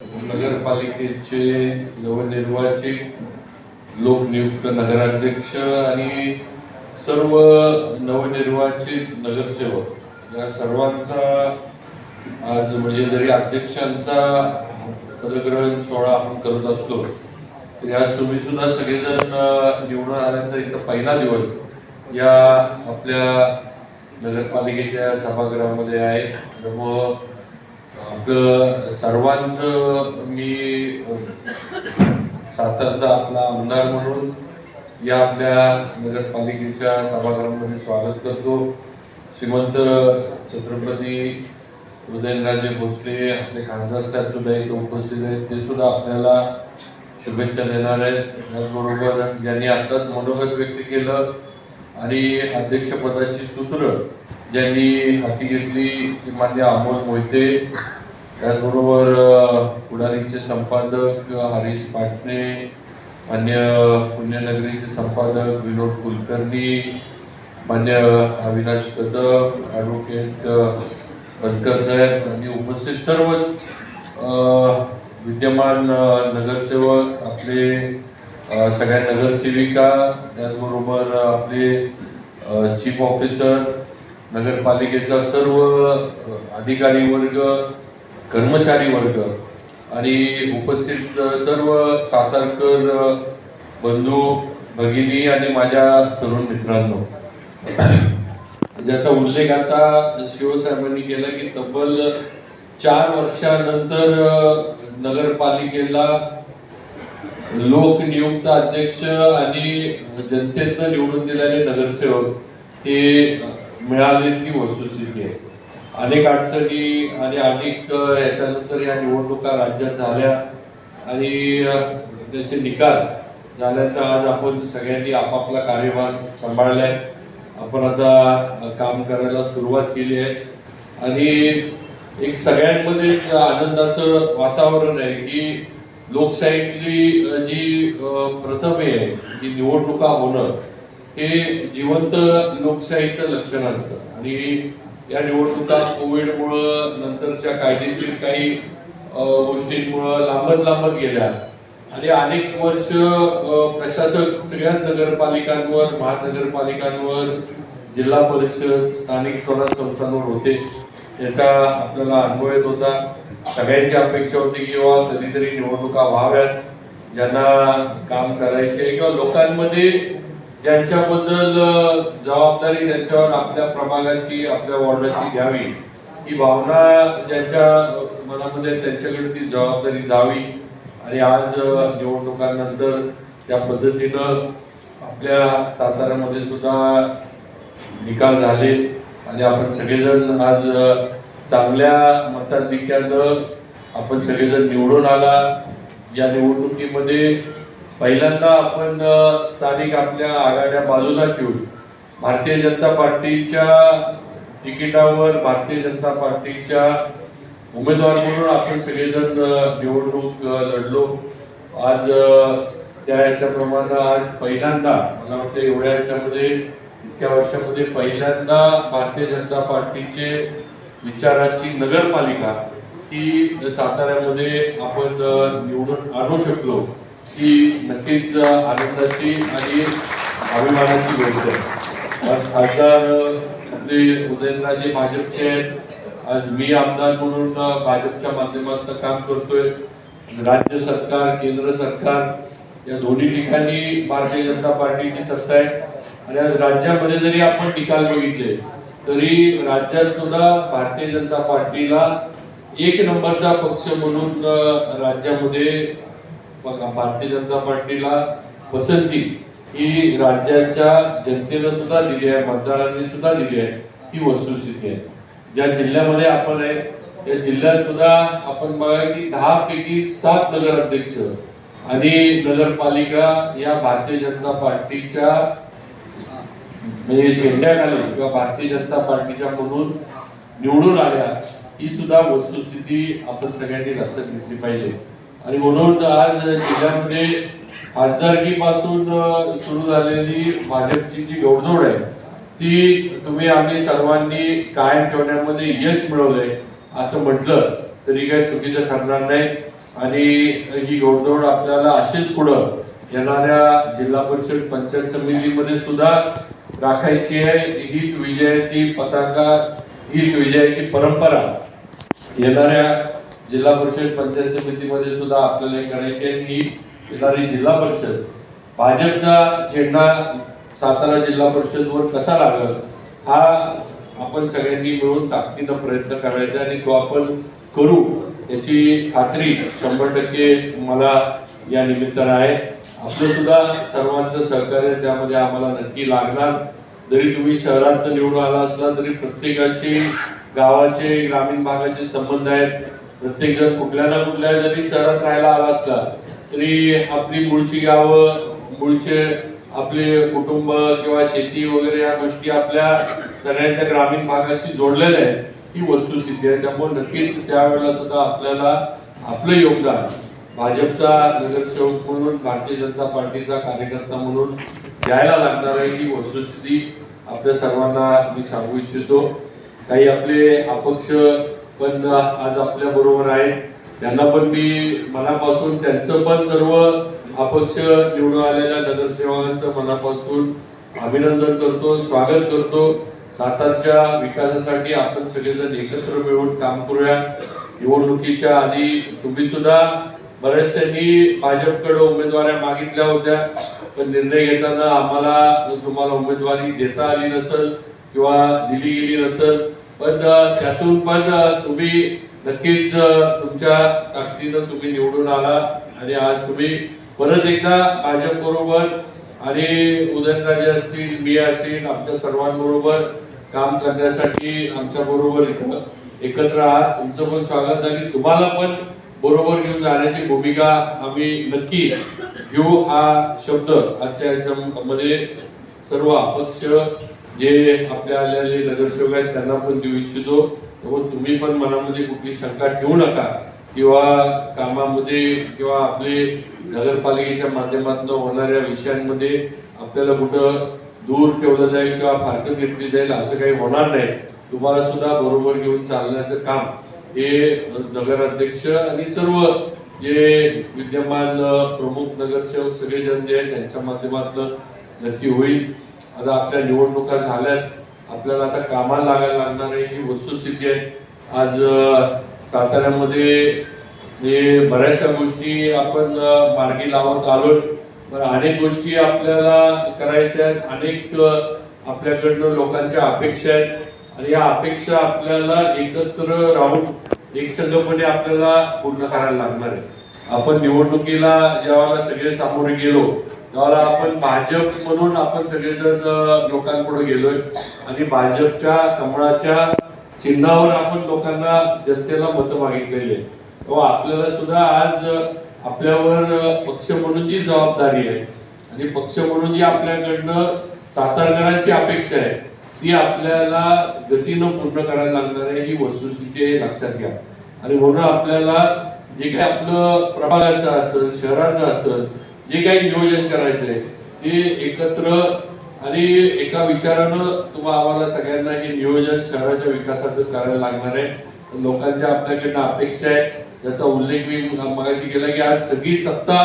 नगरपालिकेचे नवनिर्वाचित लोकनियुक्त नगराध्यक्ष आणि सर्व नवनिर्वाचित नगरसेवक. या सर्वांचा आज म्हणजे जरी अध्यक्षांचा पदग्रहण सोहळा आपण करत असतो तर या तुम्ही सुद्धा सगळेजण निवडून आल्यानंतर इथं पहिला दिवस या आपल्या नगरपालिकेच्या सभागृहामध्ये आहे. त्यामुळं आपलं सर्वांचं मी सातारचा आपला आमदार म्हणून या आपल्या नगरपालिकेच्या सभागृहामध्ये स्वागत करतो. श्रीमंत छत्रपती उदयनराजे भोसले आपले खासदार साहेब सुद्धा इथे उपस्थित आहेत. ते सुद्धा आपल्याला शुभेच्छा देणार आहेत. त्याचबरोबर ज्यांनी आत्ताच मनोगत व्यक्त केलं आणि अध्यक्षपदाची सूत्र ज्यांनी हाती घेतली ती मान्य अमोल मोहिते त्याचबरोबर पुढारीचे संपादक हरीश पाटणे मान्य पुण्यनगरीचे संपादक विनोद कुलकर्णी मान्य अविनाश कदम ॲडव्होकेट बनकर साहेब यांनी उपस्थित सर्वच विद्यमान नगरसेवक आपले सगळ्या नगरसेविका त्याचबरोबर आपले चीफ ऑफिसर नगरपालिकेचा सर्व अधिकारी वर्ग कर्मचारी वर्ग. आणि उपस्थित सर्व सातारकर बंधू भगिनी आणि माझ्या तरुण मित्रांनो. ज्याचा उल्लेख आता शिवसाहेबांनी केला की तब्बल चार वर्षानंतर नगरपालिकेला लोकनियुक्त अध्यक्ष आणि जनतेनं निवडून दिलेले नगरसेवक हे मिळाले ही वस्तुस्थिती आहे? अनेक अडचणी आणि अनेक याच्यानंतर या निवडणुका राज्यात झाल्या आणि त्याचे निकाल झाल्यानंतर आज आपण सगळ्यांनी आपापला कार्यभार सांभाळलाय. आपण आता काम करायला सुरुवात केली आहे. आणि एक सगळ्यांमध्ये आनंदाचं वातावरण आहे की लोकशाहीतली जी प्रथम आहे जी निवडणुका होणं हे जिवंत लोकशाहीचं लक्षण असतं. आणि या निवडणुका कोविडमुळं नंतरच्या कायदेशीर काही गोष्टींमुळं लांबत लांबत गेल्या. आणि अनेक वर्ष प्रशासक सगळ्याच नगरपालिकांवर महानगरपालिकांवर जिल्हा परिषद स्थानिक स्वराज्य संस्थांवर होते. याचा आपल्याला अनुभव येत होता. सगळ्यांची अपेक्षा होती की बाबा कधीतरी निवडणुका व्हाव्यात. ज्यांना काम करायचे किंवा लोकांमध्ये ज्यांच्याबद्दल जबाबदारी त्यांच्यावर आपल्या प्रभागाची आपल्या वॉर्डाची घ्यावी ही भावना ज्यांच्या मनामध्ये त्यांच्याकडे ती जबाबदारी जावी. आणि आज निवडणुकांनंतर त्या पद्धतीनं आपल्या साताऱ्यामध्ये सुद्धा निकाल झाले. आणि आपण सगळेजण आज चांगल्या मताधिक्यानं आपण सगळेजण निवडून आला. या निवडणुकीमध्ये पहिल्यांदा आपण स्थानिक आपल्या आघाड्या बाजूला ठेवून भारतीय जनता पार्टीच्या तिकिटावर भारतीय जनता पार्टीच्या उमेदवार म्हणून आपण सगळेजण निवडणूक लढलो. आज त्या याच्याप्रमाणे आज पहिल्यांदा मला वाटतं एवढ्या याच्यामध्ये इतक्या वर्षामध्ये पहिल्यांदा भारतीय जनता पार्टीचे विचाराची नगरपालिका ही साताऱ्यामध्ये आपण निवडून आणू शकलो. ही नक्कीच आनंदाची आणि अभिमानाची गोष्ट आहे. आज खासदार आपले उदयनराजे भाजपचे आहेत. आज मी आमदार म्हणून भाजपच्या माध्यमातून काम करतोय. राज्य सरकार केंद्र सरकार या दोन्ही ठिकाणी भारतीय जनता पार्टीची सत्ता आहे. आणि आज राज्यामध्ये जरी आपण निकाल बघितले तरी राज्यात सुद्धा भारतीय जनता पार्टीला एक नंबरचा पक्ष म्हणून राज्यामध्ये भारतीय जनता पार्टीला पसंती ही राज्याच्या जनतेनं सुद्धा दिली आहे मतदारांनी सुद्धा दिली आहे ही वस्तुस्थिती आहे. ज्या जिल्ह्यामध्ये आपण आहे त्या जिल्ह्यात सुद्धा आपण बघा की दहा पैकी सात नगराध्यक्ष आणि नगरपालिका या भारतीय जनता पार्टीच्या म्हणजे झेंड्याखाली किंवा भारतीय जनता पार्टीच्या म्हणून निवडून आल्या ही सुद्धा वस्तुस्थिती आपण सगळ्यांनी लक्षात घेतली पाहिजे. आणि म्हणून आज जिल्ह्यामध्ये खासदारकीपासून सुरू झालेली भाजपची जी गोडधोड आहे ती तुम्ही आम्ही सर्वांनी कायम ठेवण्यामध्ये यश मिळवलंय असं म्हटलं तरी काही चुकीचं ठरणार नाही. आणि ही गोडधोड आपल्याला अशीच पुढं येणाऱ्या जिल्हा परिषद पंचायत समितीमध्ये सुद्धा राखायची आहे. हीच विजयाची पताका हीच विजयाची परंपरा येणाऱ्या जिल्हा परिषद पंचायत समितीमध्ये सुद्धा आपल्याला हे करायची आहे की येणारी जिल्हा परिषद. भाजपचा झेंडा सातारा जिल्हा परिषदवर कसा लागल हा आपण सगळ्यांनी मिळून ताकदीनं प्रयत्न करायचा आणि तो आपण करू याची खात्री शंभर टक्के मला या निमित्तानं आहे. आपलं सुद्धा सर्वांचं सहकार्य त्यामध्ये आम्हाला नक्की लागणार. जरी तुम्ही शहरात निवडून आला असला तरी प्रत्येकाशी गावाचे ग्रामीण भागाचे संबंध आहेत. प्रत्येक जण कुठल्या ना कुठल्या जरी शहरात राहायला आला असला तरी आपली मूळची गावं मूळचे आपले कुटुंब किंवा शेती वगैरे या गोष्टी आपल्या सगळ्यांच्या ग्रामीण भागाशी जोडलेल्या आहेत. ही वस्तुस्थिती आहे. त्यामुळे नक्कीच त्यावेळेला सुद्धा आपल्याला आपलं योगदान भाजपचा नगरसेवक म्हणून भारतीय जनता पार्टीचा कार्यकर्ता म्हणून द्यायला लागणार आहे. ही वस्तुस्थिती आपल्या सर्वांना मी सांगू इच्छितो. काही आपले अपक्ष पण आज आपल्या बरोबर आहे त्यांना पण मी मनापासून त्यांचं पण सर्व अपक्ष निवडून आलेल्या नगरसेवकांचं मनापासून अभिनंदन करतो स्वागत करतो. सातारच्या विकासासाठी आपण सगळेजण एकत्र मिळून काम करूया. निवडणुकीच्या आधी तुम्ही सुद्धा बऱ्याचशांनी भाजपकडे उमेदवाऱ्या मागितल्या होत्या. पण निर्णय घेताना आम्हाला तुम्हाला उमेदवारी देता आली नसेल किंवा दिली गेली नसेल पण त्यातून पण तुम्ही नक्कीच तुमच्या ताकदीनं तुम्ही निवडून आला आणि आज तुम्ही परत एकदा भाजप बरोबर आणि उदयनराजे असतील मी असेल आमच्या सर्वांबरोबर काम करण्यासाठी आमच्या बरोबर इथं एकत्र आहात. तुमचं पण स्वागत आणि तुम्हाला पण बरोबर घेऊन जाण्याची भूमिका आम्ही नक्की घेऊ. हा शब्द आजच्या याच्यामध्ये सर्व अपक्ष जे आपल्या आलेले नगरसेवक आहेत त्यांना पण देऊ इच्छितो. त्यामुळे तुम्ही पण मनामध्ये कुठली शंका ठेवू नका. किंवा कामामध्ये किंवा आपले नगरपालिकेच्या माध्यमातून होणाऱ्या विषयांमध्ये आपल्याला कुठं दूर ठेवलं जाईल किंवा फारकत घेतली जाईल असं काही होणार नाही. तुम्हाला सुद्धा बरोबर घेऊन चालण्याचं काम हे नगराध्यक्ष आणि सर्व जे विद्यमान प्रमुख नगरसेवक सगळेजण जे आहेत त्यांच्या माध्यमातून नक्की होईल. आता आपल्या निवडणुका झाल्यात. आपल्याला आता कामाला लागायला लागणार आहे ही वस्तुस्थिती आहे. आज साताऱ्यामध्ये हे बऱ्याचशा गोष्टी आपण मार्गी लावत आलो पण अनेक गोष्टी आपल्याला करायच्या आहेत. अनेक आपल्याकडनं लोकांच्या अपेक्षा आहेत. आणि या अपेक्षा आपल्याला एकत्र राहून एकसंघपणे आपल्याला पूर्ण करायला लागणार आहे. आपण निवडणुकीला जेव्हा सगळे सामोरे गेलो तेव्हा आपण भाजप म्हणून आपण सगळेजण लोकांपुढे गेलोय. आणि भाजपच्या कमळाच्या चिन्हावर आपण लोकांना जनतेला मतं मागितलेले तेव्हा हो, आपल्याला सुद्धा आज आपल्यावर पक्ष म्हणून जी जबाबदारी आहे आणि पक्ष म्हणून जी आपल्याकडनं सातारकरांची अपेक्षा आहे ती आपल्याला गतीनं पूर्ण करायला लागणार आहे ही वस्तुस्थिती लक्षात घ्या. आणि म्हणून आपल्याला जे काही आपलं प्रभागाचं असेल शहराचं असेल जे काही नियोजन करायचंय ते एकत्र आणि एका विचारानं तुम्हा आम्हाला सगळ्यांना हे नियोजन शहराच्या विकासाचं करायला लागणार आहे. लोकांच्या आपल्याकडनं अपेक्षा आहे. त्याचा उल्लेख मी मगाशी केला की आज सगळी सत्ता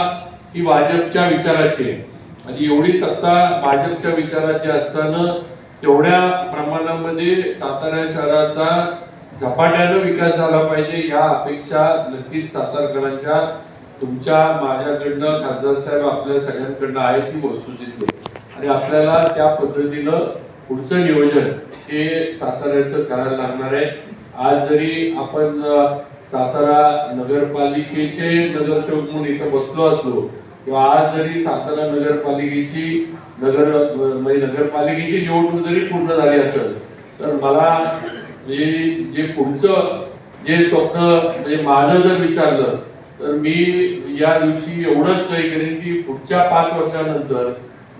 ही भाजपच्या विचाराची आहे. आणि एवढी सत्ता भाजपच्या विचाराची असताना तेवढ्या प्रमाणामध्ये सातारा शहराचा झपाट्यानं विकास झाला पाहिजे या अपेक्षा नक्कीच सातारकरांच्या तुमच्या माझ्याकडनं खासदार साहेब आपल्या सगळ्यांकडनं आहे ती वस्तुस्थिती आणि आपल्याला त्या पद्धतीनं पुढचं नियोजन हे साताऱ्याचं करायला लागणार आहे. आज जरी आपण सातारा नगरपालिकेचे नगरसेवक म्हणून इथं बसलो असलो किंवा आज जरी सातारा नगरपालिकेची नगर म्हणजे नगरपालिकेची निवडणूक जरी पूर्ण झाली असेल तर मला जे जे पुढचं जे स्वप्न म्हणजे माझं जर विचारलं तर मी या दिवशी एवढंच करेन की पुढच्या पाच वर्षानंतर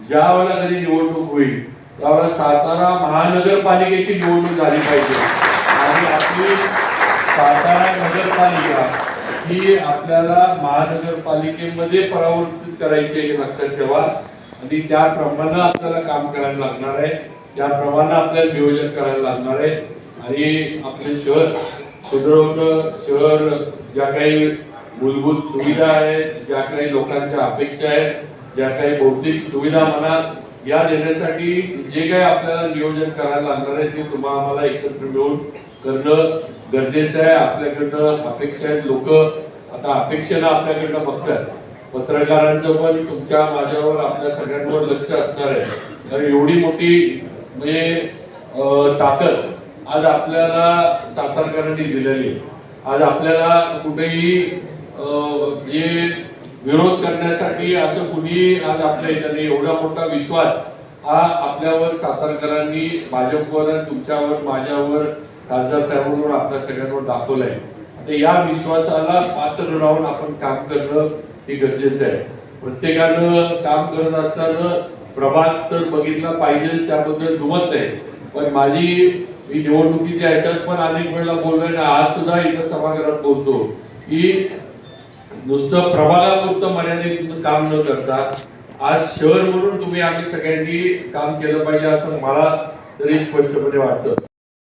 ज्या वेळेला कधी निवडणूक होईल त्यावेळेला सातारा महानगरपालिकेची निवडणूक झाली पाहिजे. आणि आपली सातारा नगरपालिका ही आपल्याला महानगरपालिकेमध्ये परावर्तित करायची आहे हे लक्षात ठेवा. आणि त्याप्रमाणे आपल्याला काम करायला लागणार आहे. त्याप्रमाणे आपल्याला नियोजन करायला लागणार आहे. आणि आपले शहर सुदृढ शहर ज्या काही मूलभूत सुविधा आहेत ज्या काही लोकांच्या अपेक्षा आहेत ज्या काही भौतिक सुविधा म्हणा या देण्यासाठी जे काही आपल्याला नियोजन करायला लागणार आहे ते तुम्हाला आम्हाला एकत्र मिळून करणं गरजेचं आहे. आपल्याकडनं अपेक्षा आहेत लोक. आता अपेक्षेनं आपल्याकडनं बघतात पत्रकारांचं पण तुमच्या माझ्यावर आपल्या सगळ्यांवर लक्ष असणार आहे. कारण एवढी मोठी म्हणजे ताकद आज आपल्याला सातारकरांनी दिलेली आज आपल्याला कुठेही हे म्हणजे विरोध करण्यासाठी असं कुणी आज आपल्या इथं नाही एवढा मोठा विश्वास हा आपल्यावर सातारकरांनी भाजपवर तुमच्यावर माझ्यावर खासदार साहेबांवर आपल्या सगळ्यांवर दाखवलाय. आता या विश्वासाला पात्र राहून आपण काम करणं हे गरजेचं आहे. प्रत्येकानं काम करत असताना प्रभाग तर बघितला पाहिजेच त्याबद्दल जुमत नाही. पण माझी मी निवडणुकीच्या ह्याच्यात पण अनेक वेळेला बोललोय ना आज सुद्धा इथं सभागृहात बोलतो की नुसतं प्रभागापुरतं मर्यादित काम न करता आज शहर म्हणून तुम्ही आम्ही सगळ्यांनी काम केलं पाहिजे असं मला तरी स्पष्टपणे वाटतं.